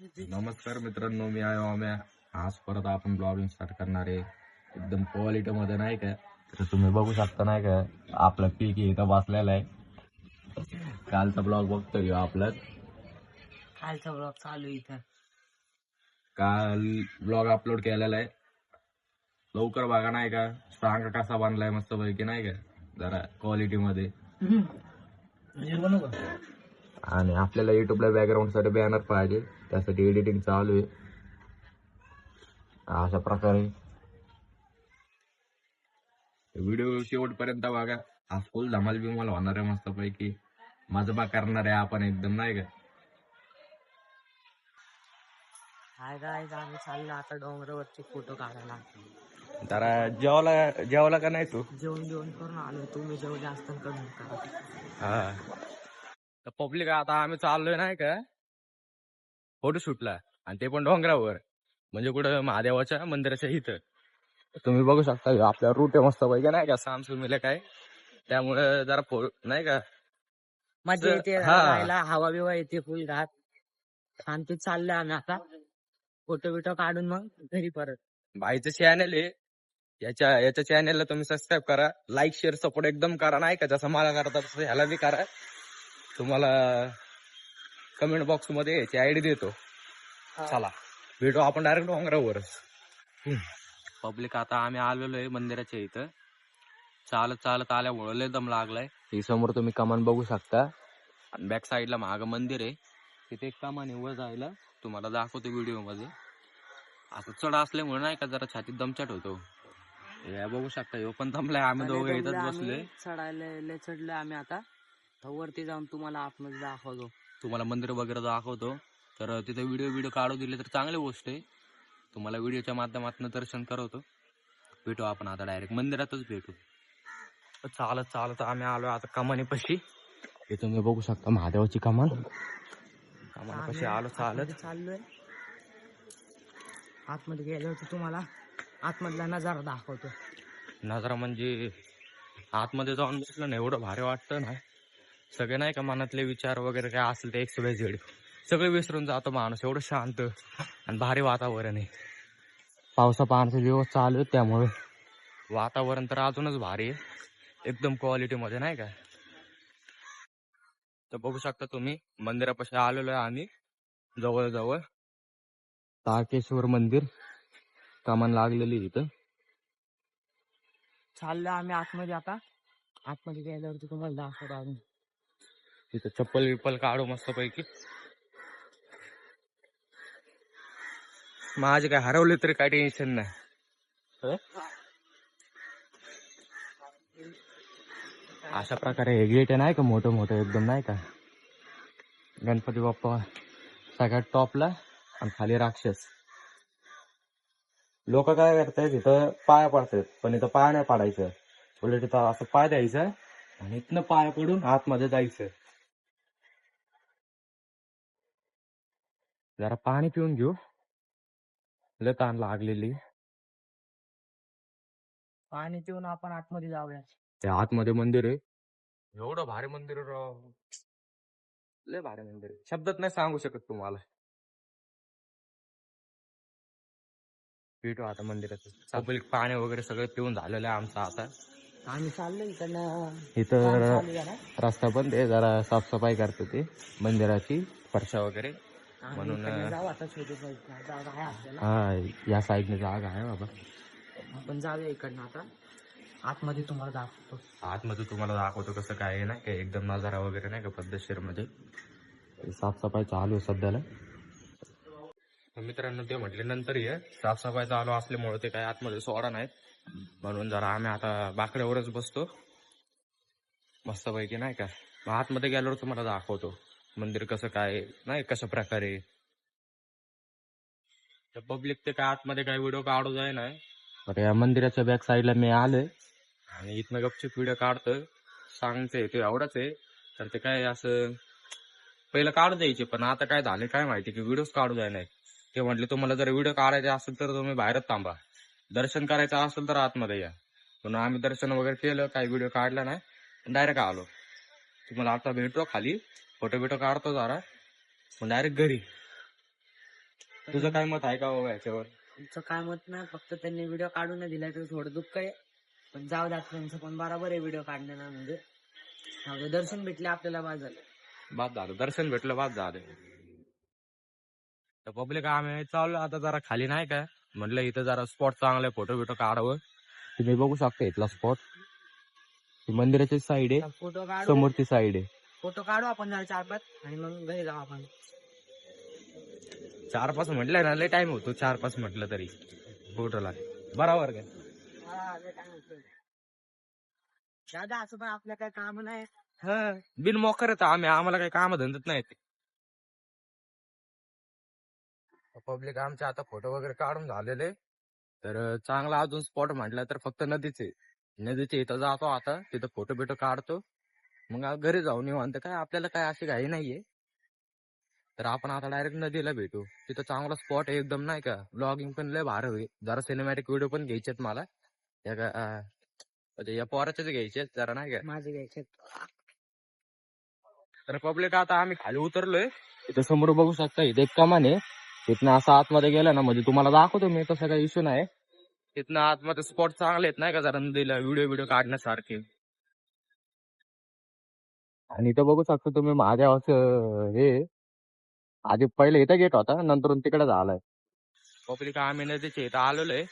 नमस्कार मित्रांनो मी आहे ओम्या आज परत आपण ब्लॉगिंग स्टार्ट करणार आहे. एकदम क्वालिटी मध्ये नाही का? तर तुम्ही बघू शकता नाही का? आपलं पीक इथं बसलेलं आहे. कालचा ब्लॉग बघतो ह्यो आपलं? कालचा ब्लॉग चालू आहे इथं. काल ब्लॉग अपलोड केलेला आहे. लवकर बघा नाही का? स्ट्रॉंग कसा बांधलाय मस्त पैकी नाही का? जरा क्वालिटी मध्ये. आणि आपल्याला युट्यूबला बॅकग्राऊंडसाठी बॅनर पाहिजे. त्यासाठी एडिटिंग चालू आहे. अशा प्रकारे. व्हिडिओ शेवटपर्यंत बघा. आज फुल धमाल बिमाल होणार आहे मस्त पैकी मजबा करणार आहे आपण एकदम नाही का? हाय गायज आम्ही चाललो आता डोंगरावरचे फोटो काढायला. जरा जेवला जेवला का नाही तू? जेवण जेवण करून आलो. तुम्ही जेवढे असताना करून करा. हा. तर पब्लिक आता आम्ही चाललोय नाही का फोटोशूटला आणि ते पण डोंगरावर म्हणजे कुठं महादेवाच्या मंदिराच्या इथं. तुम्ही बघू शकता आपल्या रूट आहे मस्त पैकी नाही का सामसुमीला काय. त्यामुळे जरा फो नाही का. मजा येते हा. राहायला हवा बिवा येते फुल घात. शांतीत चाललोय आम्ही आता. फोटो बिटो काढून मग घरी परत. भाईचं चॅनल आहे. याच्या याच्या चॅनलला तुम्ही सबस्क्राईब करा. लाईक शेअर सपोर्ट एकदम करा नाही का जसं मला करता तसं ह्याला बी करा. तुम्हाला कमेंट बॉक्समध्ये याची आयडी देतो. चला. भेटू आपण डायरेक्ट डोंगरावरच. पब्लिक आता आम्ही आलेलो आहे मंदिराच्या इथं. चालत चालत आल्यामुळं लय दम लागलाय. ही समोर तुम्ही कमान बघू शकता. आणि बॅक साईडला माग मंदिर आहे. तिथे एक कमान वर जायला तुम्हाला दाखवतो व्हिडिओमध्ये. आता चढ असल्यामुळे नाही का जरा छातीत दमचाट होतो. हे बघू शकता ह्यो पण दमलाय. आम्ही दोघे बसलोय आम्ही, चढायला लय चढलोय आम्ही आता. तर वरती जाऊन तुम्हाला आतमध्ये दाखवतो. तुम्हाला मंदिर वगैरे दाखवतो. तर तिथे व्हिडिओ व्हिडिओ काढू दिले तर चांगली गोष्ट आहे. तुम्हाला व्हिडिओच्या माध्यमातून दर्शन करवतो. भेटू आपण आता डायरेक्ट मंदिरातच भेटू. चालत चालत आम्ही आलो आता कमानीपाशी. हे तुम्ही बघू शकता महादेवाची कमान. कमानीपाशी आलो चालत. चाललोय. आतमध्ये गेल्यावरती तुम्हाला आतमधला नजारा दाखवतो. नजरा म्हणजे आतमध्ये जाऊन बसलं ना एवढं भारी वाटतं ना सगळे नाही का मनातले विचार वगैरे काय असेल ते एक्स वाय झेड सगळे विसरून जातो माणूस एवढं शांत आणि भारी वातावरण आहे. पावसा पाण्याचे दिवस चालू आहेत त्यामुळे वातावरण तर अजूनच भारी आहे. एकदम क्वालिटी मध्ये नाही का? तर बघू शकता तुम्ही मंदिरापाशी आलेलो आहे आम्ही जवळ जवळ तारकेश्वर मंदिर कमान लागलेली इथं. चाललोय आम्ही आतमध्ये आता. आतमध्ये गेल्यावरती तुम्हाला दाखवतो अजून. तिथं चप्पल विप्पल काढू मस्त पैकी माझे काय हरवले तरी काय टेन्शन नाही. अशा प्रकारे हे गेट आहे नाही का? मोठं मोठं एकदम नाही का? गणपती बाप्पा सगळ्यात टॉपला आणि खाली राक्षस. लोक काय करतायत इथं पाया पडतात पण इथं पाय नाही पाडायचं. उलट इथं असं पाय द्यायचं आणि इथनं पाय पडून आतमध्ये जायचं. जरा पाणी पिऊन घेऊ. लय ताण लागलेली. पाणी पिऊन आपण आतमध्ये जाऊया. त्या आतमध्ये मंदिर आहे. एवढं भारी मंदिर आहे राव. लय भारी मंदिर आहे. शब्दात नाही सांगू शकत तुम्हाला. भेटू आता मंदिरात पब्लिक पाणी वगैरे सगळं पिऊन झालेलं आहे आमचं आता. आम्ही चाललो इकडनं. इथं. रस्ता पण ते जरा साफसफाई करतो ते मंदिराची. फरशा वगैरे. म्हणून, इकडनं जाऊ आता छोटी जागा आहे आपल्याला. हा या साईडने जागा आहे बाबा. आपण जाऊया इकडनं आता. आतमध्ये तुम्हाला दाखवतो. आतमध्ये तुम्हाला दाखवतो कसं काय आहे नाही का? एकदम नजारा वगैरे नाही का? पद्धतशीरमध्ये साफसफाई चालू आहे सध्याला. मित्रांनो ते म्हटले नंतर ये. साफसफाई चालू असल्यामुळे ते काय आतमध्ये सोडा नाहीत. म्हणून जरा आम्ही आता बाकड्यावरच बसतो. मस्तपैकी नाही का? मग आतमध्ये गेल्यावर तुम्हाला दाखवतो. मंदिर कसं काय नाही कशा प्रकारे? पब्लिक ते काय आतमध्ये काय व्हिडिओ काढू जाय नाही. तर या मंदिराच्या बॅक साईडला मी आलोय. आणि इथनं गपचूप व्हिडिओ काढतोय. सांगते ते आवडच आहे. तर ते काय असं पहिलं काढू द्यायचे पण आता काय झाले काय माहिती की व्हिडिओ काढू जाय नाही ते म्हटले तुम्हाला जर व्हिडिओ काढायचे असेल तर तुम्ही बाहेरच थांबा. दर्शन करायचं असेल तर आतमध्ये या. पण आम्ही दर्शन वगैरे केलं काही व्हिडिओ काढला नाही. डायरेक्ट आलो. तुम्हाला आता भेटतो खाली. फोटो बिटो काढतो जरा. मग डायरेक्ट घरी. तुझं काय मत आहे का बाबा याच्यावर? तुमचं काय मत नाही फक्त त्यांनी व्हिडिओ काढून नाही दिला तर थोडं दुःख आहे. पण जाऊ द्या त्यांचं पण बरोबर आहे व्हिडिओ काढणं म्हणजे. जाऊ दे, दर्शन भेटले आपल्याला बाद झालं. बाद झालं. दर्शन भेटलं बाद झालं. तर पब्लिक आम्ही चाललो. आता जरा खाली नाही का? म्हटलं इथं जरा स्पॉट चांगला फोटो बिटो काढावं. तुम्ही बघू शकता इथला स्पॉट मंदिराची साईड आहे. फोटो काढू. समोरची साईड आहे. फोटो काढू आपण जरा चार पाच आणि मग घरी जाऊ आपण. चार पाच म्हटलं ना लय टाइम होतो चार पाच म्हटलं तरी. फोटोला. बरोबर काय हा, लय time होतोय. दादा असं पण आपल्या काय काम नाही. हा बिन मोकर येतं आम्ही. आम्हाला काही काम धंदत नाही पब्लिक आमचे आता फोटो वगैरे काढून झालेले. तर चांगला अजून स्पॉट म्हटलं तर फक्त नदीचे. नदीचे इथं जातो आता. तिथं फोटो बिटो काढतो. मग घरी जाऊन निवांत. काय आपल्याला काय अशी घाई नाहीये? तर आपण आता डायरेक्ट नदीला भेटू. तिथं चांगला स्पॉट आहे एकदम नाही का? ब्लॉगिंग पण लय भारी होईल जरा सिनेमॅटिक व्हिडिओ पण घ्यायचेत मला. या का- अं, म्हणजे या पोराचेच घ्यायचे जरा नाही का? माझे घ्यायचे तर पब्लिक आता आम्ही खाली उतरलोय. इथं समोर बघू शकता इथे एक कमान आहे. तिथनं असं आतमध्ये गेलं ना म्हणजे तुम्हाला दाखवतो मी तसं काही इश्यू नाही. तिथनं आतमध्ये स्पॉट चांगले आहेत नाही का? जरा नदीला व्हिडिओ व्हिडिओ काढण्यासारखे. आणि इथं बघू शकता तुम्ही माझ्या असं हे आधी पहिले इथं गेट होता नंतर तिकडे झालाय पब्लिक आम्ही नदीच्या इथं आलेलो आहे.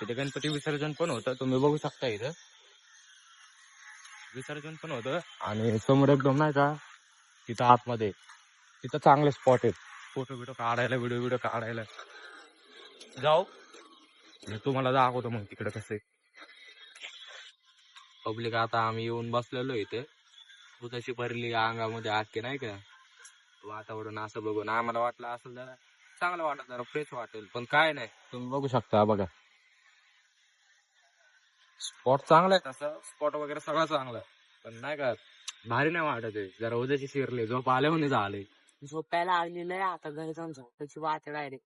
तिथे गणपती विसर्जन पण होतं तुम्ही बघू शकता इथं. विसर्जन पण होतं आणि समोर एकदम नाही का तिथं आतमध्ये तिथं चांगले स्पॉट आहेत फोटो बिटो काढायला व्हिडिओ व्हिडिओ काढायला. जाऊ. तुम्हाला दाखवतो मग तिकडे कसे पब्लिक आता आम्ही येऊन बसलेलो इथे. उदाशी भरली अंगामध्ये आखे नाही का? वातावरण असं बघून आम्हाला वाटलं असं जरा चांगलं वाटत जरा फ्रेश वाटेल. पण काय नाही तुम्ही बघू शकता बघा. स्पॉट चांगला आहे तसं स्पॉट वगैरे सगळं चांगलं. पण नाही का भारी नाही वाटत आहे. जरा उद्याची शिरले झोप आले. म्हणे झाले झोपायला लागलेलं आहे आता घरी जाऊन झोपायची वाट डायरेक्ट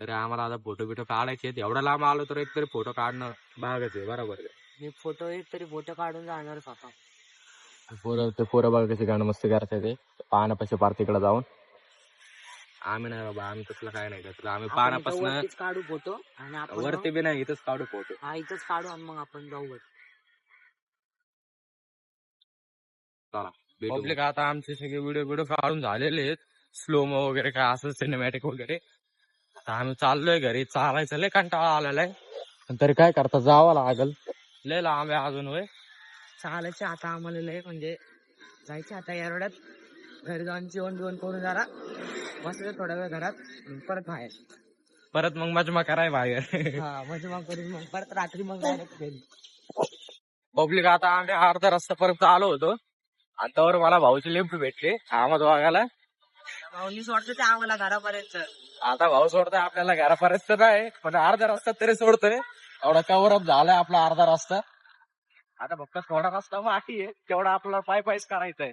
तर आम्हाला आता फोटो बिटो काढायचे. एवढा लांब आलो तर एकतरी फोटो काढणं भागच आहे बरोबर आहे. मी फोटो एक तरी फोटो काढून जाणार स्वतः पोरं ते पोरं बघा कशी गाणं मस्ती करतात ते पाण्यापाशी पार तिकडे जाऊन. आम्ही नाही बाबा आम्ही तसलं काय नाही तसलं आम्ही आपण इथं पाण्यापासून वरतीच काढू फोटो आणि आपण वरती बी नाही इथंच काढू फोटो. हा इथंच काढू आणि मग आपण जाऊ वर. पब्लिक आता आमचे सगळे व्हिडिओ व्हिडिओ काढून झालेले आहेत. स्लोमो वगैरे काय असं सिनेमॅटिक वगैरे. आता आम्ही चाललोय घरी. चालायचं लय कंटाळा आलेला आहे पण तरी काय करता जावं लागल. लय लांब आहे अजून वय चालायचे आता आम्हाला लय म्हणजे जायचे आता एवढ्यात घरी जाऊन जेवण बिवण करून जरा बसले थोड्या वेळ घरात परत बाहेर. परत मग मजमा कराय बाहेर. हा म्हणजे मग करून मग परत रात्री मग घरी. पब्लिक आता आम्ही अर्धा रस्ता परत आलो होतो आणि त्यावर मला भाऊची लिफ्ट भेटली आम्हाला बघायला भाऊनीच वाटतं ते आम्हाला घरापर्यंत. आता भाऊ सोडतोय आपल्याला घरापर्यंत नाही पण अर्धा रस्ता तरी सोडतोय. एवढा कव्हर अप झालाय आपला अर्धा रस्ता. आता फक्त थोडा रस्ता बाकी आहे तेवढा आपल्याला पाय पायच करायचंय.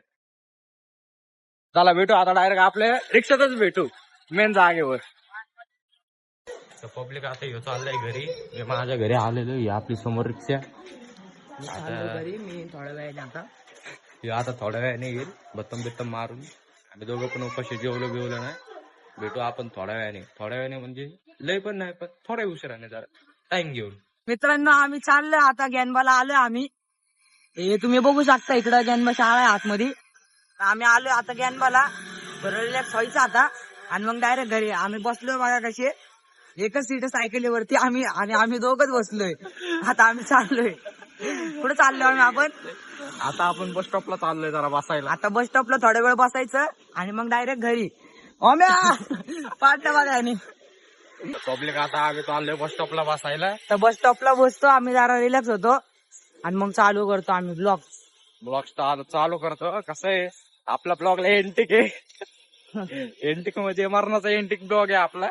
चला भेटू आता डायरेक्ट आपल्या रिक्षातच भेटू मेन जागेवर. पब्लिक आता येऊ चाललंय घरी. मी माझ्या घरी आलेलो ही आपली समोर रिक्षा. घरी मी थोड्या वेळ आता. हे आता थोड्या वेळाने येईल बत्तम बित्तम मारून. आम्ही दोघं पण उपाशी जेवलो बिवलो नाही. भेटू आपण थोड्या वेळाने. थोड्या वेळाने म्हणजे लय पण नाही पण थोड्या उशिराने जरा. टाइम घेऊन. मित्रांनो आम्ही चाललोय आता गॅनबाला आलोय आम्ही. हे तुम्ही बघू शकता इकडं गॅनबा शाळा आहे आतमध्ये. आम्ही आलोय आता गॅनबाला. रिलॅक्स व्हायचं आता. आणि मग डायरेक्ट घरी. आम्ही बसलोय माझ्या कशी. एकच सीट सायकलीवरती आम्ही आणि आम्ही दोघच बसलोय. आता आम्ही चाललोय. कुठे चाललोय आम्ही आपण? आता आपण बस स्टॉपला चाललोय जरा बसायला. आता बस स्टॉपला थोडा वेळ बसायचं आणि मग डायरेक्ट घरी. ओम्या! पाठ बघा आणि. पब्लिक आता आम्ही चाललोय बस स्टॉपला बसायला. तर बस स्टॉपला बसतो आम्ही जरा रिलॅक्स होतो. आणि मग चालू करतो आम्ही ब्लॉग ब्लॉग चालू करतो. कसं आहे आपल्या ब्लॉगला एंटिक आहे. एंटिक म्हणजे मरणाचा एंटिक ब्लॉग आहे आपला.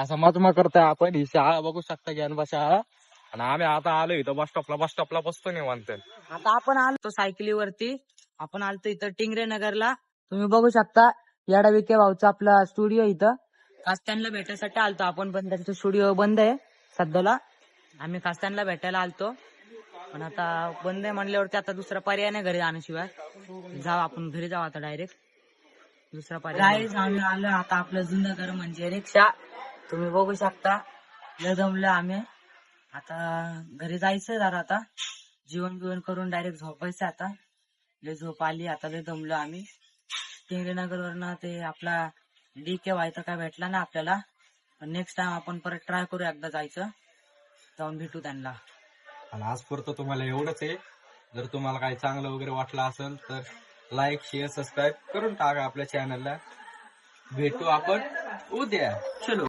असं मजमा करतोय आपण. ही शाळा बघू शकता ज्ञानबा शाळा. आणि आम्ही आता आलो इथं बस स्टॉपला बस स्टॉपला बसतो निवांत. आता आपण आलो सायकलीवरती. आपण आलतो इथं टिंगरे नगरला. तुम्ही बघू शकता याडा विके भाऊचा आपला स्टुडिओ इथं. कास्त्यांना भेटायसाठी आलतो. आपण पण त्यांचा स्टुडिओ बंद आहे सध्याला. आम्ही कास्त्यांना भेटायला आलतो. पण आता बंद आहे म्हणल्यावरती आता दुसरा पर्याय नाही घरी जाण्याशिवाय. जाऊ आपण घरी जाऊ आता डायरेक्ट दुसरा पर्याय आम्ही आलो आता आपलं जुनं घर म्हणजे रिक्षा. तुम्ही बघू शकता. लय आम्ही. आता घरी जायचंय जरा आता. जेवण बिवन करून डायरेक्ट झोपायचं आता. लय झोप आली आता लय दमलो आम्ही. टिंगरीनगर वरनं ते आपला डी के तर काय भेटला ना आपल्याला? नेक्स्ट टाइम आपण परत ट्राय करू एकदा जायचं. जाऊन भेटू त्यांना. आणि आज पुरतं तुम्हाला एवढंच आहे. जर तुम्हाला काही चांगलं वगैरे वाटलं असेल तर लाईक शेअर सबस्क्राईब करून टाका आपल्या चॅनलला भेटू आपण उद्या. चलो.